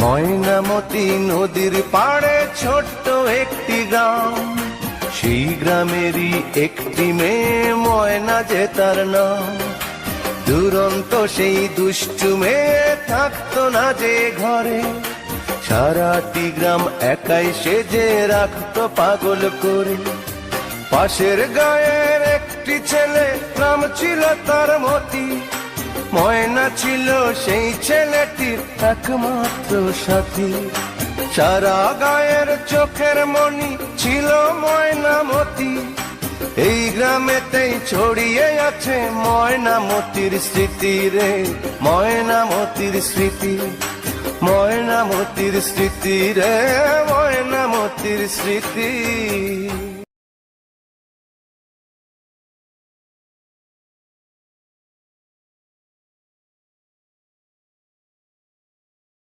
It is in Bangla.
ময়নামতি নদীর পাড়ে ছোট্ট একটি গ্রাম। সেই গ্রামেরই একটি মেয়ে ময়না যে তার নাম। দুরন্ত সেই দুষ্টু মেয়ে থাকতো না যে ঘরে। সারাটি গ্রাম একাই সেজে রাখতো পাগল করে। পাশের গায়ের একটি ছেলে নাম ছিল তার মতি। ময়না ছিল সেই ছেলেটির একমাত্র সাথী। সারা গায়ের চোখের মনি ছিল ময়নামতি। এই গ্রামেতেই ছড়িয়ে আছে ময়নামতির স্মৃতি রে, ময়নামতির স্মৃতি ময়নামতির স্মৃতি রে, ময়নামতির স্মৃতি।